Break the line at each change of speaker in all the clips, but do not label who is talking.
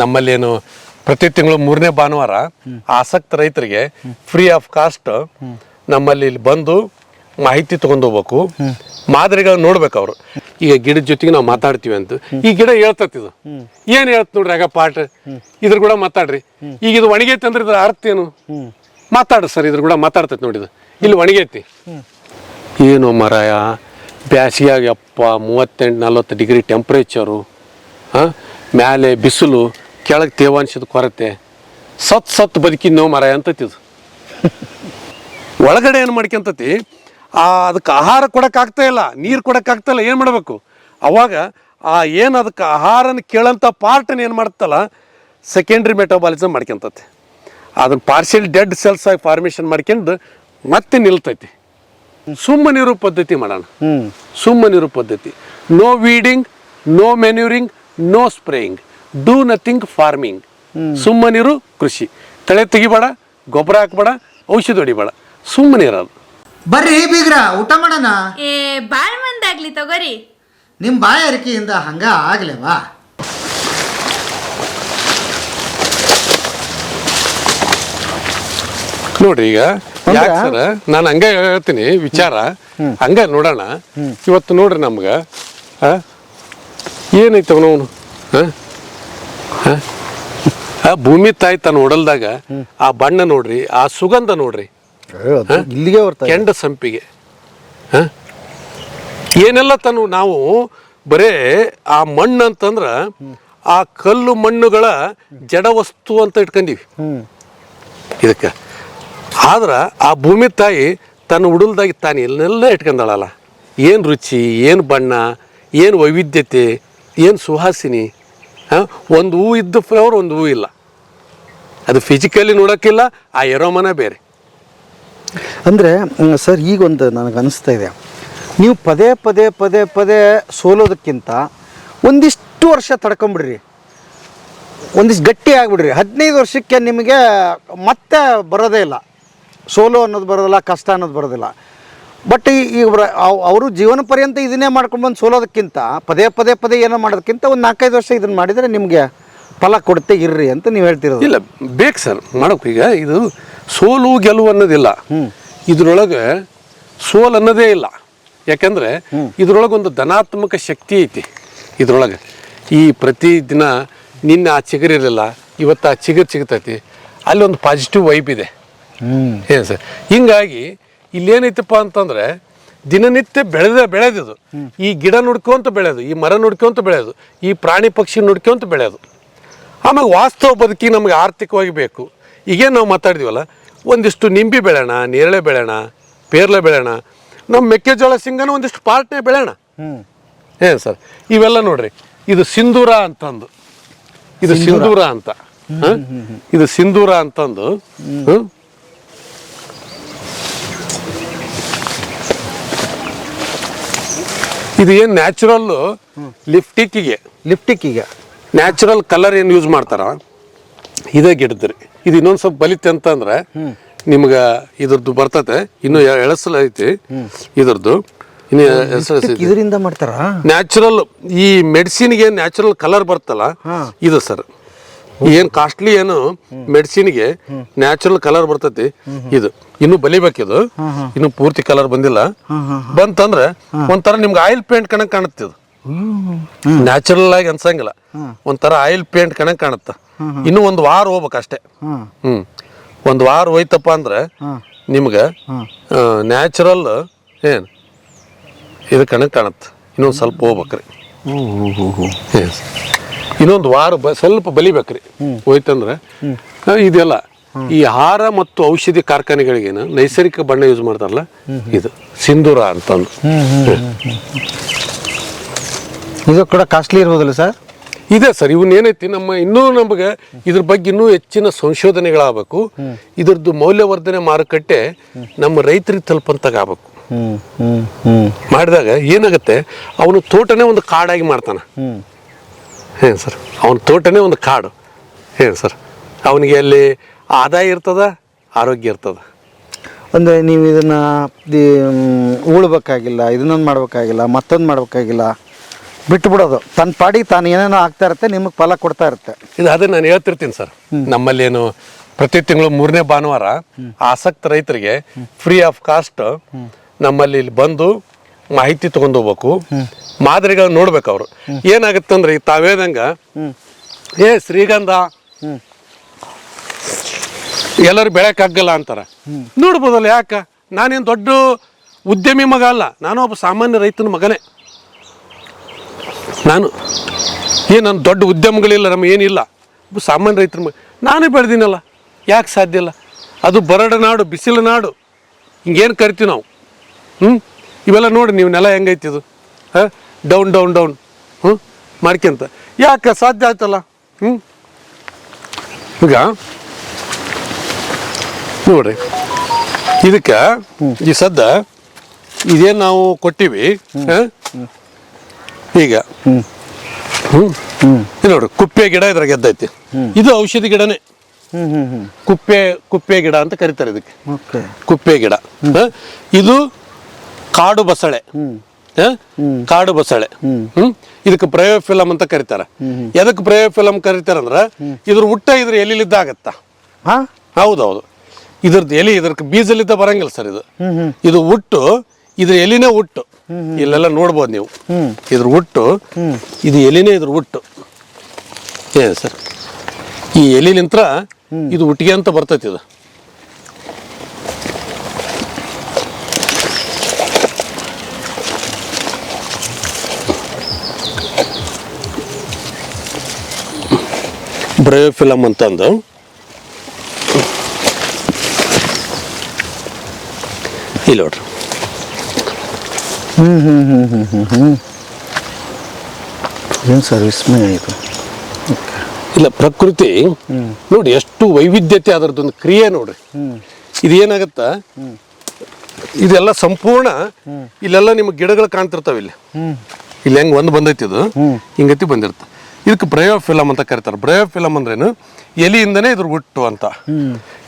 ನಮ್ಮಲ್ಲಿ ಏನು ಪ್ರತಿ ತಿಂಗಳು ಮೂರನೇ ಭಾನುವಾರ ಆಸಕ್ತ ರೈತರಿಗೆ ಫ್ರೀ ಆಫ್ ಕಾಸ್ಟ್ ನಮ್ಮಲ್ಲಿ ಇಲ್ಲಿ ಬಂದು ಮಾಹಿತಿ ತಗೊಂಡು ಹೋಗ್ಬೇಕು. ಮಾದರಿಗಳನ್ನ ನೋಡ್ಬೇಕು ಅವರು. ಈಗ ಗಿಡದ ಜೊತೆಗೆ ನಾವು ಮಾತಾಡ್ತೀವಿ ಅಂತ. ಈ ಗಿಡ ಹೇಳ್ತತ್ ಇದು. ಏನ್ ಹೇಳ್ತ ನೋಡ್ರಿ ಆಗ ಪಾಠ? ಇದ್ರ ಕೂಡ ಮಾತಾಡ್ರಿ. ಈಗ ಇದು ಒಣಗೈತಿ ಅಂದ್ರೆ ಇದ್ರ ಅರ್ಥ ಏನು? ಮಾತಾಡ್ರಿ ಸರ್, ಇದ್ರ ಕೂಡ ಮಾತಾಡ್ತೈತಿ ನೋಡಿ ಇದು. ಇಲ್ಲಿ ಒಣಗೈತಿ. ಏನು ಮರಾಯ? ಬ್ಯಾಸಿಗೆ ಯಪ್ಪ, ಮೂವತ್ತೆಂಟು ನಲ್ವತ್ತು ಡಿಗ್ರಿ ಟೆಂಪ್ರೇಚರು ಹಾಂ ಮ್ಯಾಲೆ ಬಿಸಿಲು ಕೆಳಗೆ ತೇವಾಂಶದ ಕೊರತೆ. ಸತ್ ಸತ್ ಮರ ಅಂತತಿ ಅಂತತಿದು ಒಳಗಡೆ ಏನು ಮಾಡ್ಕೊಂತತಿ? ಆ ಅದಕ್ಕೆ ಆಹಾರ ಕೊಡೋಕ್ಕಾಗ್ತಾ ಇಲ್ಲ ನೀರು ಕೊಡೋಕ್ಕಾಗ್ತಾ ಇಲ್ಲ ಏನು ಮಾಡಬೇಕು? ಅವಾಗ ಆ ಏನು ಅದಕ್ಕೆ ಆಹಾರನ ಕೇಳೋಂಥ ಪಾರ್ಟನ್ನ ಏನು ಮಾಡುತ್ತಲ್ಲ ಸೆಕೆಂಡ್ರಿ ಮೆಟಬಾಲಿಸಮ್ ಮಾಡ್ಕೊಂತತಿ. ಅದನ್ನು ಪಾರ್ಷಿಯಲ್ ಡೆಡ್ ಸೆಲ್ಸ್ ಆಗಿ ಫಾರ್ಮೇಷನ್ ಮಾಡ್ಕೊಂಡು ಮತ್ತೆ ನಿಲ್ತೈತಿ. ಸುಮ್ಮನಿರೋ ಪದ್ಧತಿ ಮಾಡೋಣ. ಸುಮ್ಮನಿರೋ ಪದ್ಧತಿ. No weeding no manuring no spraying do nothing farming ಸುಮ್ಮನಿರು ಕೃಷಿ. ತಳೆ ತೆಗಿಬೇಡ ಗೊಬ್ಬರ ಹಾಕ್ಬೇಡ ಔಷಧಿ ಹೊಡಿಬೇಡ. ಸುಮ್ಮನೆ ಇರೋದು.
ಬರ್ರಿ ಬೀಗ್ರ ಊಟ ಮಾಡೋಣ?
ಏ ಬಾಳ್ ಮಂದಾಗ್ಲಿ ತಗೋರಿ.
ನಿಮ್ಮ ಬಾಯ ಅರಿಕೆಯಿಂದ ಹಂಗ ಆಗ್ಲೇವಾ?
ನೋಡ್ರಿ ಈಗ ಯಾಕೆ ಸರ್? ನಾನು ಹಂಗ ಹೇಳ್ತೀನಿ ವಿಚಾರ. ಹಂಗ ನೋಡೋಣ. ಇವತ್ತು ನೋಡ್ರಿ ನಮ್ಗೆ ಆ? ಏನೈತೆ ಅವನವನು ಆ ಭೂಮಿ ತಾಯಿ ತನ್ನ ಒಡಲ್ದಾಗ ಆ ಬಣ್ಣ ನೋಡ್ರಿ ಆ ಸುಗಂಧ ನೋಡ್ರಿ.
ಇಲ್ಲಿಗೆ
ಕೆಂಡ ಸಂಪಿಗೆ? ಏನೆಲ್ಲ ತನು ನಾವು ಬರೇ ಆ ಮಣ್ಣು ಅಂತಂದ್ರ ಆ ಕಲ್ಲು ಮಣ್ಣುಗಳ ಜಡ ವಸ್ತು ಅಂತ ಇಟ್ಕೊಂಡಿವಿ. ಇದಕ್ಕೆ. ಆದ್ರೆ ಆ ಭೂಮಿ ತಾಯಿ ತನ್ನ ಉಡಲ್ದಾಗಿ ತಾನು ಎಲ್ಲೆಲ್ಲ ಇಟ್ಕೊಂಡಳಲ್ಲ. ಏನು ರುಚಿ ಏನು ಬಣ್ಣ ಏನು ವೈವಿಧ್ಯತೆ ಏನು ಸುಹಾಸಿನಿ, ಹಾಂ? ಒಂದು ಹೂ ಇದ್ದ ಫ್ಲವರ್ ಒಂದು ಹೂ ಇಲ್ಲ. ಅದು ಫಿಸಿಕಲಿ ನೋಡೋಕ್ಕಿಲ್ಲ, ಆ ಎರೋಮನ ಬೇರೆ.
ಅಂದರೆ ಸರ್ ಈಗ ಒಂದು ನನಗೆ ಅನಿಸ್ತಾ ಇದೆ. ನೀವು ಪದೇ ಪದೇ ಪದೇ ಪದೇ ಸೋಲೋದಕ್ಕಿಂತ ಒಂದಿಷ್ಟು ವರ್ಷ ತಡ್ಕೊಂಬಿಡ್ರಿ. ಒಂದಿಷ್ಟು ಗಟ್ಟಿ ಆಗಿಬಿಡ್ರಿ. ಹದಿನೈದು ವರ್ಷಕ್ಕೆ ನಿಮಗೆ ಮತ್ತೆ ಬರೋದೇ ಇಲ್ಲ. ಸೋಲೋ ಅನ್ನೋದು ಬರೋದಿಲ್ಲ, ಕಷ್ಟ ಅನ್ನೋದು ಬರೋದಿಲ್ಲ. ಬಟ್ ಈಗ ಅವರು ಜೀವನ ಪರ್ಯಂತ ಇದನ್ನೇ ಮಾಡ್ಕೊಂಡು ಬಂದು ಸೋಲೋದಕ್ಕಿಂತ ಪದೇ ಪದೇ ಪದೇ ಏನೋ ಮಾಡೋದಕ್ಕಿಂತ ಒಂದು ನಾಲ್ಕೈದು ವರ್ಷ ಇದನ್ನು ಮಾಡಿದರೆ ನಿಮಗೆ ಫಲ ಕೊಡುತ್ತೆ ಇರ್ರಿ ಅಂತ ನೀವು ಹೇಳ್ತಿರೋದು.
ಇಲ್ಲ ಬೇಕು ಸರ್. ಮಾಡೋಕೆ ಈಗ ಇದು ಸೋಲು ಗೆಲುವು ಅನ್ನೋದಿಲ್ಲ. ಇದರೊಳಗೆ ಸೋಲು ಅನ್ನೋದೇ ಇಲ್ಲ. ಯಾಕಂದ್ರೆ ಇದರೊಳಗೆ ಒಂದು ಧನಾತ್ಮಕ ಶಕ್ತಿ ಐತಿ. ಇದರೊಳಗೆ ಈ ಪ್ರತಿ ದಿನ ನಿನ್ನೆ ಆ ಚಿಗುರಿರಲಿಲ್ಲ ಇವತ್ತು ಆ ಚಿಗುರು ಸಿಗ್ತೈತಿ ಅಲ್ಲಿ ಒಂದು ಪಾಸಿಟಿವ್ ವೈಬ್ ಇದೆ. ಏನು ಸರ್? ಹಿಂಗಾಗಿ ಇಲ್ಲೇನೈತಪ್ಪ ಅಂತಂದ್ರೆ ದಿನನಿತ್ಯ ಬೆಳೆದ ಬೆಳೆದಿದು. ಈ ಗಿಡ ನುಡ್ಕೊಂತ ಬೆಳೆಯೋದು ಈ ಮರ ನುಡ್ಕೊಂತ ಬೆಳೆಯೋದು ಈ ಪ್ರಾಣಿ ಪಕ್ಷಿ ನುಡ್ಕೊಂತ ಬೆಳೆಯೋದು ಆಮೇಲೆ ವಾಸ್ತವ ಬದುಕಿ ನಮಗೆ ಆರ್ಥಿಕವಾಗಿ ಬೇಕು. ಈಗೇನು ನಾವು ಮಾತಾಡಿದ್ವಲ್ಲ ಒಂದಿಷ್ಟು ನಿಂಬಿ ಬೆಳೆಯೋಣ ನೇರಳೆ ಬೆಳೆಯೋಣ ಪೇರ್ಲೆ ಬೆಳೆಯೋಣ ನಮ್ಮ ಮೆಕ್ಕೆಜೋಳ ಸಿಂಗನ ಒಂದಿಷ್ಟು ಪಾರ್ಟ್ನೇ ಬೆಳೆಯೋಣ
ಏನ್
ಏನು ಸರ್? ಇವೆಲ್ಲ ನೋಡ್ರಿ ಇದು ಸಿಂಧೂರ ಅಂತಂದು. ಇದು ಸಿಂಧೂರ. ಅಂತ. ಹ? ಇದು ಸಿಂಧೂರ ಅಂತಂದು. ಇದು ಏನು ನ್ಯಾಚುರಲ್ ಲಿಫ್ಟಿಕ್ಕಿಗೆ
ಲಿಫ್ಟಿಕ್ಕಿಗೆ
ನ್ಯಾಚುರಲ್ ಕಲರ್ ಏನು ಯೂಸ್ ಮಾಡ್ತಾರ? ಇದೇ ಗಿಡದ್ರಿ ಇದು ಇನ್ನೊಂದು ಸ್ವಲ್ಪ ಬಲಿತೆ ಅಂತಂದ್ರೆ ನಿಮ್ಗೆ ಇದ್ರದ್ದು ಬರ್ತತೆ. ಇನ್ನು ಎಳಸಲ್ ಐತಿ ಇದ್ರದ್ದು. ಇನ್ನು
ಇದರಿಂದ ಮಾಡ್ತಾರ?
ನ್ಯಾಚುರಲ್ ಈ ಮೆಡಿಸಿನ್ಗೆ ನ್ಯಾಚುರಲ್ ಕಲರ್ ಬರ್ತಲ್ಲ. ಇದು ಸರ್. ಏನು ಕಾಸ್ಟ್ಲಿ ಏನು ಮೆಡಿಸಿನ್ಗೆ ನ್ಯಾಚುರಲ್ ಕಲರ್ ಬರ್ತೈತಿ. ಇದು ಇನ್ನು ಬಲಿಬೇಕಿದು. ಇನ್ನು ಪೂರ್ತಿ ಕಲರ್ ಬಂದಿಲ್ಲ. ಬಂತಂದ್ರೆ ಒಂಥರ ನಿಮ್ಗೆ ಆಯಿಲ್ ಪೇಂಟ್ ಕಣಕ್ ಕಾಣುತ್ತೆ ಇದು. ನ್ಯಾಚುರಲ್ ಆಗಿ ಅನ್ಸಂಗಿಲ್ಲ. ಒಂಥರ ಆಯಿಲ್ ಪೇಂಟ್ ಕಣಕ್ ಕಾಣುತ್ತ. ಇನ್ನು ಒಂದು ವಾರ ಹೋಗ್ಬೇಕು ಅಷ್ಟೇ ಹ್ಮ್. ಒಂದು ವಾರ ಹೋಯ್ತಪ್ಪ ಅಂದ್ರೆ ನಿಮ್ಗೆ ನ್ಯಾಚುರಲ್ ಏನು ಇದು ಕಣಕ್ ಕಾಣುತ್ತೆ. ಇನ್ನೊಂದು ಸ್ವಲ್ಪ ಹೋಗ್ಬೇಕ್ರಿ. ಇನ್ನೊಂದು ವಾರ ಬ ಸ್ವಲ್ಪ ಬಲಿಬೇಕ್ರಿ. ಹೋಯ್ತಂದ್ರೆ ಇದೆಲ್ಲ ಈ ಆಹಾರ ಮತ್ತು ಔಷಧಿ ಕಾರ್ಖಾನೆಗಳಿಗೇನು ನೈಸರ್ಗಿಕ ಬಣ್ಣ ಯೂಸ್ ಮಾಡ್ತಾರಲ್ಲ ಇದು ಸಿಂಧೂರ ಅಂತಂದು.
ಇದು ಕೂಡ ಕಾಸ್ಟ್ಲಿ ಇರ್ಬೋದಲ್ಲ ಸರ್
ಇದೆ ಸರ್ ಇವನ್ ಏನೈತಿ ನಮ್ಮ ಇನ್ನೂ ನಮಗೆ ಇದ್ರ ಬಗ್ಗೆ ಇನ್ನೂ ಹೆಚ್ಚಿನ ಸಂಶೋಧನೆಗಳಾಗಬೇಕು. ಇದ್ರದ್ದು ಮೌಲ್ಯವರ್ಧನೆ ಮಾರುಕಟ್ಟೆ ನಮ್ಮ ರೈತರಿಗೆ
ಹ್ಞೂ ಹ್ಞೂ
ಮಾಡಿದಾಗ ಏನಾಗುತ್ತೆ ಅವನು ತೋಟನೇ ಒಂದು ಕಾಡಾಗಿ ಮಾಡ್ತಾನೆ. ಏನು ಸರ್. ಅವನ ತೋಟನೇ ಒಂದು ಕಾಡು. ಏನು ಸರ್. ಅವನಿಗೆ ಅಲ್ಲಿ ಆದಾಯ ಇರ್ತದ ಆರೋಗ್ಯ ಇರ್ತದ?
ಅಂದರೆ ನೀವು ಇದನ್ನು ಉಳ್ಬೇಕಾಗಿಲ್ಲ ಇದನ್ನೊಂದು ಮಾಡಬೇಕಾಗಿಲ್ಲ ಮತ್ತೊಂದು ಮಾಡಬೇಕಾಗಿಲ್ಲ ಬಿಟ್ಟು ಬಿಡೋದು ತನ್ನ ಪಾಡಿಗೆ ತಾನು ಏನೇನೋ ಆಗ್ತಾ ಇರುತ್ತೆ ನಿಮಗೆ ಫಲ ಕೊಡ್ತಾ ಇರುತ್ತೆ.
ಇದು ಅದೇ ನಾನು ಹೇಳ್ತಿರ್ತೀನಿ ಸರ್. ನಮ್ಮಲ್ಲಿ ಏನು ಪ್ರತಿ ತಿಂಗಳು ಮೂರನೇ ಭಾನುವಾರ ಆಸಕ್ತ ರೈತರಿಗೆ ಫ್ರೀ ಆಫ್ ಕಾಸ್ಟ್ ನಮ್ಮಲ್ಲಿ ಇಲ್ಲಿ ಬಂದು ಮಾಹಿತಿ ತಗೊಂಡು ಹೋಗ್ಬೇಕು. ಮಾದರಿಗಳನ್ನ ನೋಡ್ಬೇಕು ಅವರು. ಏನಾಗುತ್ತಂದ್ರೆ ಈಗ ತಾವೇದಂಗ ಏ ಶ್ರೀಗಂಧ, ಎಲ್ಲರೂ ಬೆಳೆಯಕ್ಕಾಗಲ್ಲ ಅಂತಾರ. ನೋಡ್ಬೋದಲ್ಲ ಯಾಕ? ನಾನೇನು ದೊಡ್ಡ ಉದ್ಯಮಿ ಮಗ ಅಲ್ಲ, ನಾನು ಒಬ್ಬ ಸಾಮಾನ್ಯ ರೈತನ ಮಗನೇ. ನಾನು ಏನು ನನ್ನ ದೊಡ್ಡ ಉದ್ಯಮಗಳಿಲ್ಲ, ನಮ್ಗೆ ಏನಿಲ್ಲ. ಸಾಮಾನ್ಯ ರೈತರ ಮಗ, ನಾನು ಬೆಳೆದಿನಲ್ಲ. ಯಾಕೆ ಸಾಧ್ಯ ಇಲ್ಲ? ಅದು ಬರಡ ನಾಡು, ಬಿಸಿಲು ನಾಡು. ಹಿಂಗೇನು ಕರಿತೀವಿ ನಾವು? ಹ್ಞೂ ಇವೆಲ್ಲ ನೋಡಿ ನೀವು ನೆಲ ಹೆಂಗೈತಿ ಇದು? ಹಾಂ? ಡೌನ್ ಡೌನ್ ಡೌನ್ ಹ್ಞೂ ಮಾಡ್ಕೊಂತ. ಯಾಕೆ? ಸಾಧ್ಯ ಆಯ್ತಲ್ಲ? ಹ್ಞೂ ಈಗ ನೋಡ್ರಿ. ಇದಕ್ಕೆ ಈ ಸದ್ದ ಇದೇನು ನಾವು ಕೊಟ್ಟಿವಿ? ಈಗ. ಹ್ಞೂ ನೋಡ್ರಿ ಕುಪ್ಪೆ ಗಿಡ ಇದ್ರಾಗ ಗೆದ್ದೈತಿ ಇದು ಔಷಧಿ ಗಿಡನೇ. ಕುಪ್ಪೆ ಕುಪ್ಪೆ ಗಿಡ ಅಂತ ಕರೀತಾರೆ ಇದಕ್ಕೆ. ಕುಪ್ಪೆ ಗಿಡ. ಇದು ಕಾಡು ಬಸಳೆ? ಕಾಡು ಬಸಳೆ. ಹ್ಮ್. ಇದಕ್ಕೆ ಪ್ರಯೋಫಿಲಮ್ ಅಂತ ಕರೀತಾರೆ. ಎದಕ್ಕೆ ಕರೀತಾರ ಅಂದ್ರ ಇದ್ರ ಹುಟ್ಟ ಇದ್ರ ಎಲಿಲಿದ್ದ ಆಗತ್ತ ಹೌದೌದು. ಇದ್ರದ್ದು ಎಲಿ ಇದ್ರಕ್ಕೆ ಬೀಜಲಿದ್ದ ಬರಂಗಿಲ್ಲ ಸರ್ ಇದು. ಇದು ಹುಟ್ಟು ಇದ್ರ ಎಲಿನೇ ಹುಟ್ಟು. ಇಲ್ಲೆಲ್ಲ ನೋಡ್ಬೋದು ನೀವು. ಇದ್ರ ಹುಟ್ಟು ಇದು ಎಲಿನೇ ಇದ್ರ ಹುಟ್ಟು. ಏನು ಸರ್? ಈ ಎಲಿಲಿಂತ್ರ ಇದು ಹುಟ್ಟಿಗೆ ಅಂತ ಬರ್ತೈತಿ ಇದು. ಬ್ರಯೋಫಿಲಮ್ ಅಂತಂದು. ಇಲ್ಲಿ ನೋಡ್ರಿ.
ಹ್ಞೂ ಹ್ಞೂ ಹ್ಞೂ ಹ್ಞೂ ಹ್ಞೂ ಹ್ಞೂ ಏನು ಸರ್ ವಿಸ್ಮಯ ಇದು?
ಇಲ್ಲ ಪ್ರಕೃತಿ ನೋಡಿ ಎಷ್ಟು ವೈವಿಧ್ಯತೆ ಅದರದ್ದೊಂದು ಕ್ರಿಯೆ ನೋಡ್ರಿ. ಇದೇನಾಗತ್ತ ಇದೆಲ್ಲ ಸಂಪೂರ್ಣ ಇಲ್ಲೆಲ್ಲ ನಿಮ್ಗೆ ಗಿಡಗಳು ಕಾಣ್ತಿರ್ತಾವ ಇಲ್ಲಿ ಇಲ್ಲಿ ಹೆಂಗೆ ಒಂದು ಬಂದೈತಿ ಇದು ಹಿಂಗತಿ ಬಂದಿರ್ತ. ಇದಕ್ಕೆ ಬ್ರಯೋ ಫಿಲಮ್ ಅಂತ ಕರೀತಾರೆ. ಬ್ರಯೋಫಿಲಮ್ ಅಂದ್ರೇನು? ಎಲಿಯಿಂದನೇ ಇದ್ರ ಹುಟ್ಟು ಅಂತ.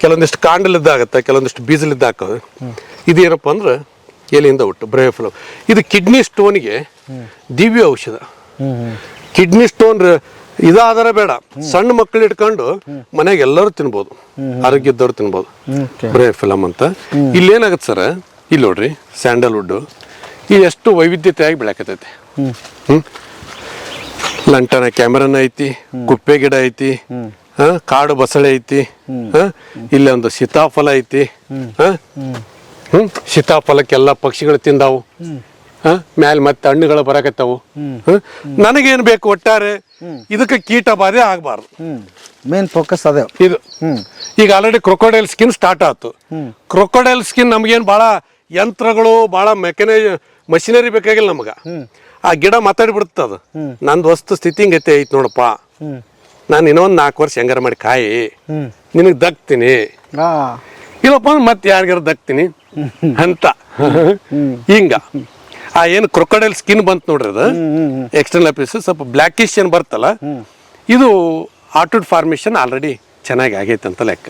ಕೆಲವೊಂದಿಷ್ಟು ಕಾಂಡಲಿದ್ದಾಗತ್ತೆ ಕೆಲವೊಂದಿಷ್ಟು ಬೀಜಲಿದ್ದ ಹಾಕೋದು. ಇದೇನಪ್ಪ ಅಂದ್ರೆ ಎಲಿಯಿಂದ ಹುಟ್ಟು ಬ್ರಯೋಫಿಲಮ್ ಇದು ಕಿಡ್ನಿ ಸ್ಟೋನ್ಗೆ ದಿವ್ಯ ಔಷಧ. ಕಿಡ್ನಿ ಸ್ಟೋನ್ ಇದಾದರೆ ಬೇಡ. ಸಣ್ಣ ಮಕ್ಕಳು ಇಟ್ಕೊಂಡು ಮನೆಗೆ ಎಲ್ಲರೂ ತಿನ್ಬೋದು. ಆರೋಗ್ಯ ಇದ್ದವ್ರು ತಿನ್ಬೋದು.
ಬ್ರಯೋ
ಬ್ರೇ ಫಿಲಮ್ ಅಂತ. ಇಲ್ಲೇನಾಗತ್ತೆ ಏನಾಗುತ್ತೆ ಸರ್? ಇಲ್ಲಿ ನೋಡ್ರಿ ಸ್ಯಾಂಡಲ್ವುಡ್ ಇದು ಎಷ್ಟು ವೈವಿಧ್ಯತೆಯಾಗಿ ಬೆಳಕತೈತಿ ಹ್ಮ್? ಲಂಟನ ಕ್ಯಾಮರನ ಐತಿ ಕುಪ್ಪೆ ಗಿಡ ಐತಿ ಹ ಕಾಡು ಬಸಳೆ ಐತಿ ಇಲ್ಲಿ ಒಂದು ಸೀತಾಫಲ ಐತಿ ಹ್ಮ್ ಸೀತಾಫಲಕ್ಕೆಲ್ಲ ಪಕ್ಷಿಗಳು ತಿಂದಾವು ಮ್ಯಾಲ ಮತ್ತೆ ಹಣ್ಣುಗಳು ಬರಕತ್ತಾವು ನನಗೇನು ಬೇಕು ಒಟ್ಟಾರೆ ಇದಕ್ಕೆ ಕೀಟ ಬಾಧೆ ಆಗಬಾರ್ದು.
ಮೇನ್ ಫೋಕಸ್ ಅದೇ.
ಇದು. ಈಗ ಆಲ್ರೆಡಿ ಕ್ರೊಕೊಡೈಲ್ ಸ್ಕಿನ್ ಸ್ಟಾರ್ಟ್ ಆಯ್ತು. ಕ್ರೊಕೊಡೈಲ್ ಸ್ಕಿನ್ ನಮ್ಗೇನು ಭಾಳ ಯಂತ್ರಗಳು ಭಾಳ ಮೆಕನೈ ಮಷಿನರಿ ಬೇಕಾಗಿಲ್ಲ ನಮಗ. ಆ ಗಿಡ ಮಾತಾಡಿ ಬಿಡುತ್ತೆ ಅದು ನಂದು ವಸ್ತು ಸ್ಥಿತಿ ಹಿಂಗೈತೆ ಐತಿ ನೋಡಪ್ಪ. ನಾನು ಇನ್ನೊಂದು ನಾಲ್ಕು ವರ್ಷ ಹೆಂಗಾರ ಮಾಡಿ ಕಾಯಿ. ನಿನಗೆ ದಕ್ತೀನಿ. ಇಲ್ಲಪ್ಪ ಅಂದ್ರೆ ಮತ್ತೆ ಯಾರಿಗಾರ ದಕ್ತೀನಿ. ಅಂತ ಹಿಂಗ. ಆ ಏನು ಕ್ರೊಕೊಡೈಲ್ ಸ್ಕಿನ್ ಬಂತು ನೋಡ್ರಿ ಅದು. ಎಕ್ಸ್ಟರ್ನಲ್ ಪೀಸ್ ಸ್ವಲ್ಪ ಬ್ಲ್ಯಾಕಿಶ್ ಏನು ಬರ್ತಲ್ಲ. ಇದು ಆಟುಡ್ ಫಾರ್ಮೇಷನ್ ಆಲ್ರೆಡಿ ಚೆನ್ನಾಗಿ ಆಗೈತೆ ಅಂತ ಲೆಕ್ಕ.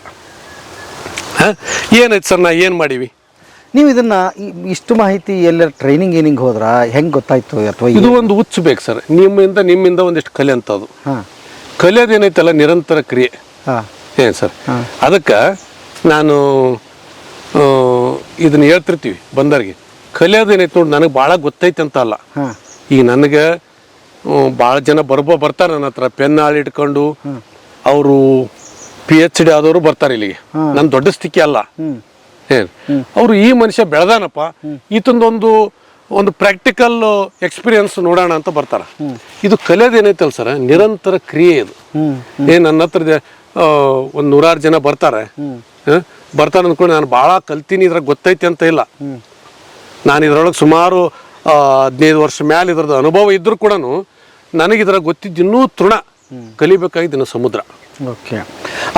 ಏನಾಯ್ತು ಏನೈತೆ ಸರ್ ನಾ ಏನು ಮಾಡೀವಿ?
ನೀವು ಇದನ್ನ ಈ- ಇಷ್ಟು ಮಾಹಿತಿ ಎಲ್ಲ ಟ್ರೈನಿಂಗ್ ಏನಿಂಗ್ ಹೋದ್ರ? ಹೆಂಗೆ ಗೊತ್ತಾಯ್ತು ಅಥವಾ
ಇದು ಒಂದು ಹುಚ್ಚು ಬೇಕು ಸರ್. ನಿಮ್ಮಿಂದ ನಿಮ್ಮಿಂದ ಒಂದಿಷ್ಟು ಕಲೆ ಅಂತ
ಅದು.
ಕಲಿಯೋದು ಏನೈತಲ್ಲ ನಿರಂತರ ಕ್ರಿಯೆ.
ಹಾಂ.
ಏನು ಸರ್? ಅದಕ್ಕೆ ನಾನು ಇದನ್ನ ಹೇಳ್ತಿರ್ತೀವಿ ಬಂದರಿಗೆ ಕಲಿಯೋದೇನೈತೆ ನೋಡಿ ನನಗೆ ಭಾಳ ಗೊತ್ತೈತೆ ಅಂತ ಅಲ್ಲ.
ಈ
ಈಗ ನನಗೆ ಭಾಳ ಜನ ಬರ್ಬೋ ಬರ್ತಾರೆ ನನ್ನ ಹತ್ರ. ಪೆನ್ ಹಾಳು ಇಟ್ಕೊಂಡು ಅವರು ಪಿ ಎಚ್ ಡಿ ಆದವರು ಬರ್ತಾರೆ ಇಲ್ಲಿಗೆ. ನನ್ನ ದೊಡ್ಡ ಸ್ಥಿತಿ ಅಲ್ಲ. ಏನು ಅವರು ಈ ಮನುಷ್ಯ ಬೆಳೆದಾನಪ್ಪ, ಈತಂದೊಂದು ಒಂದು ಪ್ರಾಕ್ಟಿಕಲ್ ಎಕ್ಸ್ಪೀರಿಯನ್ಸ್ ನೋಡೋಣ ಅಂತ ಬರ್ತಾರೆ. ಇದು ಕಲಿಯೋದು ಏನೈತಲ್ಲ ಸರ್, ನಿರಂತರ ಕ್ರಿಯೆ ಇದು. ಏ, ನನ್ನ ಹತ್ರ ಒಂದು ನೂರಾರು ಜನ ಬರ್ತಾರೆ? ಬರ್ತಾರೆ ಅಂದ್ಕೊಂಡು ನಾನು ಭಾಳ ಕಲ್ತೀನಿ, ಇದ್ರಾಗ ಗೊತ್ತೈತಿ ಅಂತ ಇಲ್ಲ. ನಾನು ಇದ್ರೊಳಗೆ ಸುಮಾರು ಹದಿನೈದು ವರ್ಷ ಮ್ಯಾಲೆ ಇದ್ರದ್ದು ಅನುಭವ ಇದ್ರೂ ಕೂಡ ನನಗೆ ಇದ್ರಾಗ ಗೊತ್ತಿದ್ದು ಇನ್ನೂ ತೃಣ. ಕಲಿಬೇಕಾಗಿದ್ದು ಸಮುದ್ರ.
ಓಕೆ.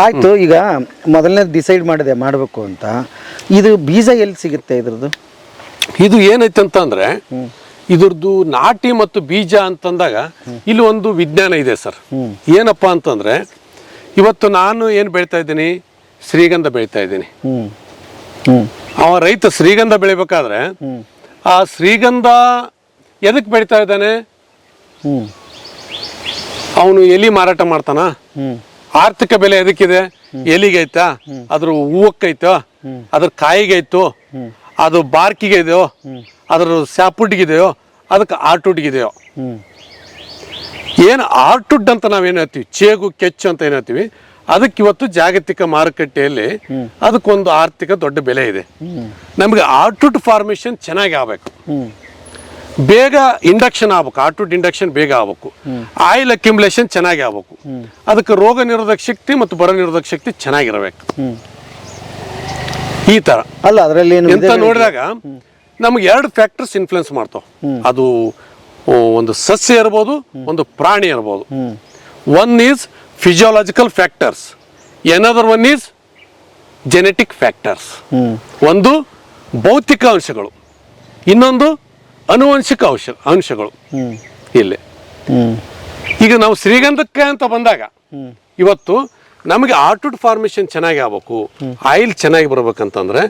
ಆಯಿತು ಈಗ ಮೊದಲನೇ ಡಿಸೈಡ್ ಮಾಡಿದೆ ಮಾಡಬೇಕು ಅಂತ. ಇದು ಬೀಜ ಎಲ್ಲಿ ಸಿಗುತ್ತೆ ಇದ್ರದ್ದು?
ಇದು ಏನೈತೆ ಅಂತ ಅಂದ್ರೆ ಇದ್ರದ್ದು ನಾಟಿ ಮತ್ತು ಬೀಜ ಅಂತಂದಾಗ ಇಲ್ಲಿ ಒಂದು ವಿಜ್ಞಾನ ಇದೆ ಸರ್. ಏನಪ್ಪ ಅಂತಂದ್ರೆ ಇವತ್ತು ನಾನು ಏನು ಬೆಳಿತಾ ಇದ್ದೀನಿ? ಶ್ರೀಗಂಧ ಬೆಳಿತಾ ಇದ್ದೀನಿ. ಅವ ರೈತ ಶ್ರೀಗಂಧ ಬೆಳಿಬೇಕಾದ್ರೆ ಆ ಶ್ರೀಗಂಧ ಎದಕ್ಕೆ ಬೆಳಿತಾ ಇದ್ದಾನೆ? ಅವನು ಎಲ್ಲಿ ಮಾರಾಟ ಮಾಡ್ತಾನ? ಆರ್ಥಿಕ ಬೆಲೆ ಎದಕ್ಕಿದೆ? ಎಲಿಗೈತಾ? ಅದ್ರ ಹೂವಕ್ಕೈತೋ? ಅದ್ರ ಕಾಯಿಗೈತು? ಅದು ಬಾರ್ಕಿಗೆ ಇದೆಯೋ ಅದ್ರ ಸ್ಯಾಪುಡ್ಗಿದೆಯೋ? ಅದಕ್ಕೆ ಆರ್ಟುಡ್ಗಿದೆಯೋ? ಏನು ಆರ್ಟುಡ್ ಅಂತ ನಾವೇನು ಹೇಳ್ತೀವಿ? ಚೇಗು ಕೆಚ್ಚು ಅಂತ ಏನು ಹೇಳ್ತೀವಿ? ಅದಕ್ಕೆ ಇವತ್ತು ಜಾಗತಿಕ ಮಾರುಕಟ್ಟೆಯಲ್ಲಿ ಅದಕ್ಕೊಂದು ಆರ್ಥಿಕ ದೊಡ್ಡ ಬೆಲೆ ಇದೆ. ನಮಗೆ ಆರ್ಟುಡ್ ಫಾರ್ಮೇಷನ್ ಚೆನ್ನಾಗಿ ಆಗಬೇಕು. ಬೇಗ ಇಂಡಕ್ಷನ್ ಆಗ್ಬೇಕು. ಆರ್ಟುಡ್ ಇಂಡಕ್ಷನ್ ಬೇಗ ಆಗ್ಬೇಕು. ಆಯಿಲ್ ಅಕ್ಯುಮುಲೇಷನ್ ಚೆನ್ನಾಗಿ ಆಗ್ಬೇಕು. ಅದಕ್ಕೆ ರೋಗ ನಿರೋಧಕ ಶಕ್ತಿ ಮತ್ತು ಬರ ನಿರೋಧಕ ಶಕ್ತಿ ಚೆನ್ನಾಗಿರಬೇಕು. ಈ ತರ.
ಅಲ್ಲ ಅದರಲ್ಲಿ ಅಂತ
ಎಂತ ನೋಡಿದಾಗ ನಮ್ಗೆ ಎರಡು ಫ್ಯಾಕ್ಟರ್ಸ್ ಇನ್ಫ್ಲುಯೆನ್ಸ್ ಮಾಡ್ತಾವ. ಅದು ಒಂದು ಸಸ್ಯ ಇರ್ಬೋದು ಒಂದು ಪ್ರಾಣಿ ಇರ್ಬೋದು. One is physiological factors another one is genetic factors ಒಂದು ಭೌತಿಕ ಅಂಶಗಳು. ಇನ್ನೊಂದು ಅನುವಂಶಿಕ ಅಂಶ ಅಂಶಗಳು ಇಲ್ಲಿ. ಈಗ ನಾವು ಶ್ರೀಗಂಧಕ್ಕೆ ಅಂತ ಬಂದಾಗ ಇವತ್ತು ನಮಗೆ ಆರ್ಟುಡ್ ಫಾರ್ಮೇಷನ್ ಚೆನ್ನಾಗಿ ಆಗ್ಬೇಕು ಆಯಿಲ್ ಚೆನ್ನಾಗಿ ಬರ್ಬೇಕಂತಂದ್ರೆ